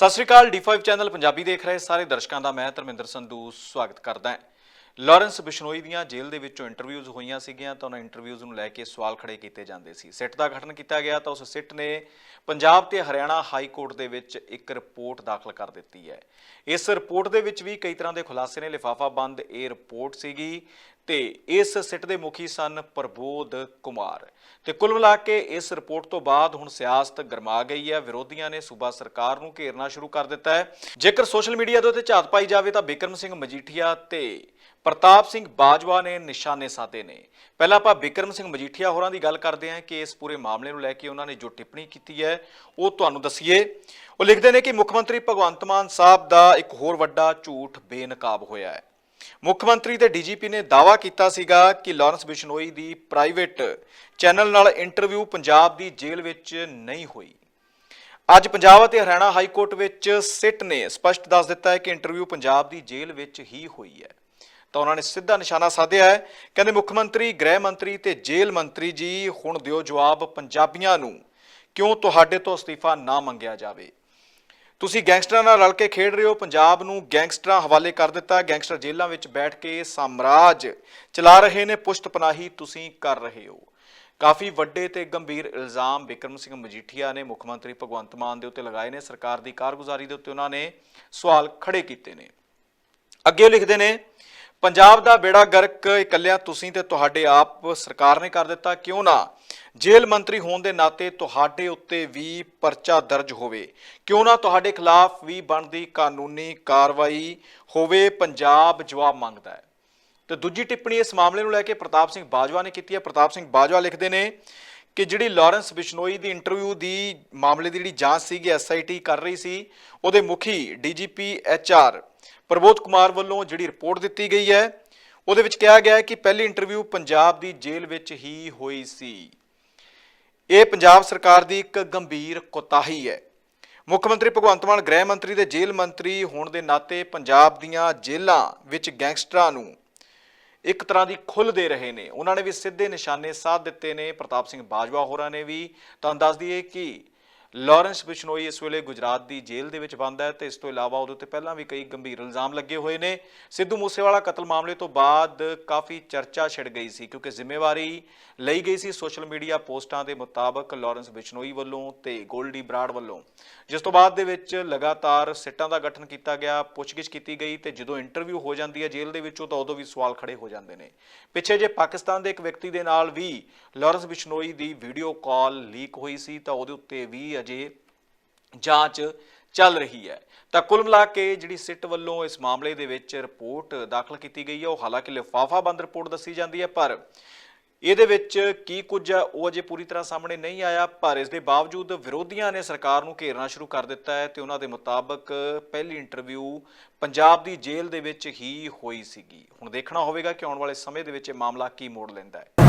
ਸਤਿ ਸ਼੍ਰੀ ਅਕਾਲ D5 channel Punjabi ਦੇਖ ਰਹੇ ਸਾਰੇ ਦਰਸ਼ਕਾਂ ਦਾ ਮੈਂ ਧਰਮਿੰਦਰ ਸੰਧੂ ਸਵਾਗਤ ਕਰਦਾ ਹਾਂ। ਲਾਰੈਂਸ ਬਿਸ਼ਨੋਈ ਦੀਆਂ ਜੇਲ੍ਹ ਦੇ ਵਿੱਚੋਂ ਇੰਟਰਵਿਊਜ਼ ਹੋਈਆਂ ਸੀਗੀਆਂ ਤਾਂ ਉਹਨਾਂ ਇੰਟਰਵਿਊਜ਼ ਨੂੰ ਲੈ ਕੇ ਸਵਾਲ ਖੜੇ ਕੀਤੇ ਜਾਂਦੇ ਸੀ। ਸਿੱਟ ਦਾ ਗਠਨ ਕੀਤਾ ਗਿਆ ਤਾਂ ਉਸ ਸਿੱਟ ਨੇ ਪੰਜਾਬ ਤੇ ਹਰਿਆਣਾ ਹਾਈ ਕੋਰਟ ਦੇ ਵਿੱਚ ਇੱਕ ਰਿਪੋਰਟ ਦਾਖਲ ਕਰ ਦਿੱਤੀ ਹੈ। ਇਸ ਰਿਪੋਰਟ ਦੇ ਵਿੱਚ ਵੀ ਕਈ ਤਰ੍ਹਾਂ ਦੇ ਖੁਲਾਸੇ ਨੇ। ਲਿਫਾਫਾ ਬੰਦ, ਇਹ ਰਿਪੋਰਟ ਸੀਗੀ। ਤੇ ਇਸ ਸਿੱਟ ਦੇ ਮੁਖੀ ਸਨ ਪ੍ਰਬੋਧ ਕੁਮਾਰ। ਤੇ ਕੁੱਲ ਮਿਲਾ ਕੇ ਇਸ ਰਿਪੋਰਟ ਤੋਂ ਬਾਅਦ ਹੁਣ ਸਿਆਸਤ ਗਰਮਾ ਗਈ ਹੈ। ਵਿਰੋਧੀਆਂ ਨੇ ਸੂਬਾ ਸਰਕਾਰ ਨੂੰ ਘੇਰਨਾ ਸ਼ੁਰੂ ਕਰ ਦਿੱਤਾ ਹੈ। ਜੇਕਰ ਸੋਸ਼ਲ ਮੀਡੀਆ ਦੇ ਉੱਤੇ ਝਾਤ ਪਾਈ ਜਾਵੇ ਤਾਂ ਬਿਕਰਮ ਸਿੰਘ ਮਜੀਠੀਆ ਤੇ ਪ੍ਰਤਾਪ ਸਿੰਘ ਬਾਜਵਾ ਨੇ ਨਿਸ਼ਾਨੇ ਸਾਧੇ ਨੇ। ਪਹਿਲਾਂ ਆਪਾਂ ਬਿਕਰਮ ਸਿੰਘ ਮਜੀਠੀਆ ਹੋਰਾਂ ਦੀ ਗੱਲ ਕਰਦੇ ਹਾਂ ਕਿ ਇਸ ਪੂਰੇ ਮਾਮਲੇ ਨੂੰ ਲੈ ਕੇ ਉਹਨਾਂ ਨੇ ਜੋ ਟਿੱਪਣੀ ਕੀਤੀ ਹੈ, ਉਹ ਤੁਹਾਨੂੰ ਦਸੀਏ। ਉਹ ਲਿਖਦੇ ਨੇ ਕਿ ਮੁੱਖ ਮੰਤਰੀ ਭਗਵੰਤ ਮਾਨ ਸਾਹਿਬ ਦਾ ਇੱਕ ਹੋਰ ਵੱਡਾ ਝੂਠ ਬੇਨਕਾਬ ਹੋਇਆ ਹੈ। ਮੁੱਖ ਮੰਤਰੀ ਤੇ ਡੀਜੀਪੀ ਨੇ ਦਾਅਵਾ ਕੀਤਾ ਸੀਗਾ ਕਿ ਲਾਰੈਂਸ ਬਿਸ਼ਨੋਈ ਦੀ ਪ੍ਰਾਈਵੇਟ ਚੈਨਲ ਨਾਲ ਇੰਟਰਵਿਊ ਪੰਜਾਬ ਦੀ ਜੇਲ੍ਹ ਵਿੱਚ ਨਹੀਂ ਹੋਈ। ਅੱਜ ਪੰਜਾਬ ਅਤੇ ਹਰਿਆਣਾ ਹਾਈ ਕੋਰਟ ਵਿੱਚ ਸਿੱਟ ਨੇ ਸਪਸ਼ਟ ਦੱਸ ਦਿੱਤਾ ਹੈ ਕਿ ਇੰਟਰਵਿਊ ਪੰਜਾਬ ਦੀ ਜੇਲ੍ਹ ਵਿੱਚ ਹੀ ਹੋਈ ਹੈ। ਤਾਂ ਉਹਨਾਂ ਨੇ ਸਿੱਧਾ ਨਿਸ਼ਾਨਾ ਸਾਧਿਆ ਹੈ। ਕਹਿੰਦੇ ਮੁੱਖ ਮੰਤਰੀ, ਗ੍ਰਹਿ ਮੰਤਰੀ ਤੇ ਜੇਲ੍ਹ ਮੰਤਰੀ ਜੀ, ਹੁਣ ਦਿਓ ਜਵਾਬ ਪੰਜਾਬੀਆਂ ਨੂੰ। ਕਿਉਂ ਤੁਹਾਡੇ ਤੋਂ ਅਸਤੀਫਾ ਨਾ ਮੰਗਿਆ ਜਾਵੇ? ਤੁਸੀਂ ਗੈਂਗਸਟਰਾਂ ਨਾਲ ਰਲ ਕੇ ਖੇਡ ਰਹੇ ਹੋ। ਪੰਜਾਬ ਨੂੰ ਗੈਂਗਸਟਰਾਂ ਹਵਾਲੇ ਕਰ ਦਿੱਤਾ। ਗੈਂਗਸਟਰ ਜੇਲ੍ਹਾਂ ਵਿੱਚ ਬੈਠ ਕੇ ਸਾਮਰਾਜ ਚਲਾ ਰਹੇ ਨੇ। ਪੁਸ਼ਤ ਪਨਾਹੀ ਤੁਸੀਂ ਕਰ ਰਹੇ ਹੋ। ਕਾਫੀ ਵੱਡੇ ਤੇ ਗੰਭੀਰ ਇਲਜ਼ਾਮ ਬਿਕਰਮ ਸਿੰਘ ਮਜੀਠੀਆ ਨੇ ਮੁੱਖ ਮੰਤਰੀ ਭਗਵੰਤ ਮਾਨ ਦੇ ਉੱਤੇ ਲਗਾਏ ਨੇ। ਸਰਕਾਰ ਦੀ ਕਾਰਗੁਜ਼ਾਰੀ ਦੇ ਉੱਤੇ ਉਹਨਾਂ ਨੇ ਸਵਾਲ ਖੜੇ ਕੀਤੇ ਨੇ। ਅੱਗੇ ਉਹ ਲਿਖਦੇ ਨੇ, ਪੰਜਾਬ ਦਾ ਬੇੜਾ ਗਰਕ ਇਕੱਲਿਆਂ ਤੁਸੀਂ ਤੇ ਤੁਹਾਡੇ ਆਪ ਸਰਕਾਰ ਨੇ ਕਰ ਦਿੱਤਾ। ਕਿਉਂ ਨਾ ਜੇਲ੍ਹ ਮੰਤਰੀ ਹੋਣ ਦੇ ਨਾਤੇ ਤੁਹਾਡੇ ਉੱਤੇ ਵੀ ਪਰਚਾ ਦਰਜ ਹੋਵੇ। ਕਿਉਂ ਨਾ ਤੁਹਾਡੇ ਖਿਲਾਫ ਵੀ ਬਣਦੀ ਕਾਨੂੰਨੀ ਕਾਰਵਾਈ ਹੋਵੇ, ਪੰਜਾਬ ਜਵਾਬ ਮੰਗਦਾ ਹੈ। ਤੇ ਦੂਜੀ ਟਿੱਪਣੀ ਇਸ ਮਾਮਲੇ ਨੂੰ ਲੈ ਕੇ ਪ੍ਰਤਾਪ ਸਿੰਘ ਬਾਜਵਾ ਨੇ ਕੀਤੀ ਹੈ। ਪ੍ਰਤਾਪ ਸਿੰਘ ਬਾਜਵਾ ਲਿਖਦੇ ਨੇ ਕਿ ਜਿਹੜੀ ਲਾਰੈਂਸ ਬਿਸ਼ਨੋਈ ਦੀ ਇੰਟਰਵਿਊ ਦੀ ਮਾਮਲੇ ਦੀ ਜਿਹੜੀ ਜਾਂਚ ਸੀਗੀ ਐਸਆਈਟੀ ਕਰ ਰਹੀ ਸੀ, ਉਹਦੇ ਮੁਖੀ ਡੀਜੀਪੀ ਐਚਆਰ ਪ੍ਰਬੋਧ ਕੁਮਾਰ ਵੱਲੋਂ ਜਿਹੜੀ ਰਿਪੋਰਟ ਦਿੱਤੀ ਗਈ ਹੈ, ਉਹਦੇ ਵਿੱਚ ਕਿਹਾ ਗਿਆ ਹੈ ਕਿ ਪਹਿਲੀ ਇੰਟਰਵਿਊ ਪੰਜਾਬ ਦੀ ਜੇਲ੍ਹ ਵਿੱਚ ਹੀ ਹੋਈ ਸੀ। ਇਹ ਪੰਜਾਬ ਸਰਕਾਰ ਦੀ ਇੱਕ ਗੰਭੀਰ ਕੋਤਾਹੀ ਹੈ। ਮੁੱਖ ਮੰਤਰੀ ਭਗਵੰਤ ਮਾਨ ਗ੍ਰਹਿ ਮੰਤਰੀ ਤੇ ਜੇਲ੍ਹ ਮੰਤਰੀ ਹੋਣ ਦੇ ਨਾਤੇ ਪੰਜਾਬ ਦੀਆਂ ਜੇਲ੍ਹਾਂ ਵਿੱਚ ਗੈਂਗਸਟਰਾਂ ਨੂੰ ਇੱਕ ਤਰ੍ਹਾਂ ਦੀ ਖੁੱਲ ਦੇ ਰਹੇ ਨੇ। ਉਹਨਾਂ ਨੇ ਵੀ ਸਿੱਧੇ ਨਿਸ਼ਾਨੇ ਸਾਧ ਦਿੱਤੇ ਨੇ। ਪ੍ਰਤਾਪ ਸਿੰਘ ਬਾਜਵਾ ਹੋਰਾਂ ਨੇ ਵੀ। ਤੁਹਾਨੂੰ ਦੱਸ ਦਈਏ ਕਿ ਲਾਰੈਂਸ ਬਿਸ਼ਨੋਈ ਇਸ ਵੇਲੇ ਗੁਜਰਾਤ ਦੀ ਜੇਲ੍ਹ ਦੇ ਵਿੱਚ ਬੰਦ ਹੈ ਤੇ ਇਸ ਤੋਂ ਇਲਾਵਾ ਉਹਦੇ ਉੱਤੇ ਪਹਿਲਾਂ ਵੀ ਕਈ ਗੰਭੀਰ ਇਲਜ਼ਾਮ ਲੱਗੇ ਹੋਏ ਨੇ। ਸਿੱਧੂ ਮੂਸੇਵਾਲਾ ਕਤਲ ਮਾਮਲੇ ਤੋਂ ਬਾਅਦ ਕਾਫੀ ਚਰਚਾ ਛਿੜ ਗਈ ਸੀ ਕਿਉਂਕਿ ਜ਼ਿੰਮੇਵਾਰੀ ਲਈ ਗਈ ਸੀ ਸੋਸ਼ਲ ਮੀਡੀਆ ਪੋਸਟਾਂ ਦੇ ਮੁਤਾਬਕ ਲਾਰੈਂਸ ਬਿਸ਼ਨੋਈ ਵੱਲੋਂ ਤੇ ਗੋਲਡੀ ਬਰਾੜ ਵੱਲੋਂ। ਜਿਸ ਤੋਂ ਬਾਅਦ ਦੇ ਵਿੱਚ ਲਗਾਤਾਰ ਸਿੱਟਾਂ ਦਾ ਗਠਨ ਕੀਤਾ ਗਿਆ, ਪੁੱਛਗਿੱਛ ਕੀਤੀ ਗਈ ਤੇ ਜਦੋਂ ਇੰਟਰਵਿਊ ਹੋ ਜਾਂਦੀ ਹੈ ਜੇਲ੍ਹ ਦੇ ਵਿੱਚੋਂ ਤਾਂ ਉਦੋਂ ਵੀ ਸਵਾਲ ਖੜੇ ਹੋ ਜਾਂਦੇ ਨੇ। ਪਿੱਛੇ ਜੇ ਪਾਕਿਸਤਾਨ ਦੇ ਇੱਕ ਵਿਅਕਤੀ ਦੇ ਨਾਲ ਵੀ ਲਾਰੈਂਸ ਬਿਸ਼ਨੋਈ ਦੀ ਵੀਡੀਓ ਕਾਲ ਲੀਕ ਹੋਈ ਸੀ ਤਾਂ ਉਹਦੇ ਉੱਤੇ ਵੀ ਅਜੇ ਜਾਂਚ ਚੱਲ ਰਹੀ ਹੈ। ਤਾਂ ਕੁੱਲ ਮਿਲਾ ਕੇ ਜਿਹੜੀ ਸਿੱਟ ਵੱਲੋਂ ਇਸ ਮਾਮਲੇ ਦੇ ਵਿੱਚ ਰਿਪੋਰਟ ਦਾਖਲ ਕੀਤੀ ਗਈ ਹੈ, ਉਹ ਹਾਲਾਂਕਿ ਲਿਫਾਫਾ ਬੰਦ ਰਿਪੋਰਟ ਦੱਸੀ ਜਾਂਦੀ ਹੈ, ਪਰ ਇਹਦੇ ਵਿੱਚ ਕੀ ਕੁਝ ਹੈ, ਉਹ ਅਜੇ ਪੂਰੀ ਤਰ੍ਹਾਂ ਸਾਹਮਣੇ ਨਹੀਂ ਆਇਆ, ਪਰ ਇਸ ਦੇ ਬਾਵਜੂਦ ਵਿਰੋਧੀਆਂ ਨੇ ਸਰਕਾਰ ਨੂੰ ਘੇਰਨਾ ਸ਼ੁਰੂ ਕਰ ਦਿੱਤਾ ਹੈ ਤੇ ਉਹਨਾਂ ਦੇ ਮੁਤਾਬਕ ਪਹਿਲੀ ਇੰਟਰਵਿਊ ਪੰਜਾਬ ਦੀ ਜੇਲ੍ਹ ਦੇ ਵਿੱਚ ਹੀ ਹੋਈ ਸੀਗੀ। ਹੁਣ ਦੇਖਣਾ ਹੋਵੇਗਾ ਕਿ ਆਉਣ ਵਾਲੇ ਸਮੇਂ ਦੇ ਵਿੱਚ ਇਹ ਮਾਮਲਾ ਕੀ ਮੋੜ ਲੈਂਦਾ ਹੈ।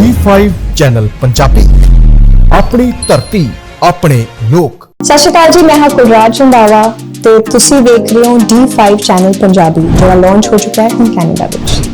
D5 channel Punjabi. ਆਪਣੀ ਧਰਤੀ, ਆਪਣੇ ਲੋਕ। ਸਤਿ ਸ਼੍ਰੀ ਅਕਾਲ ਜੀ, ਮੈਂ ਹਾਂ ਕੁਲਰਾਜ ਰੰਧਾਵਾ ਤੇ ਤੁਸੀਂ ਦੇਖ ਰਹੇ ਹੋ D5 ਚੈਨਲ ਪੰਜਾਬੀ, ਜਿਹੜਾ ਲਾਂਚ ਹੋ ਚੁੱਕਾ ਹੈ ਕੈਨੇਡਾ ਵਿੱਚ।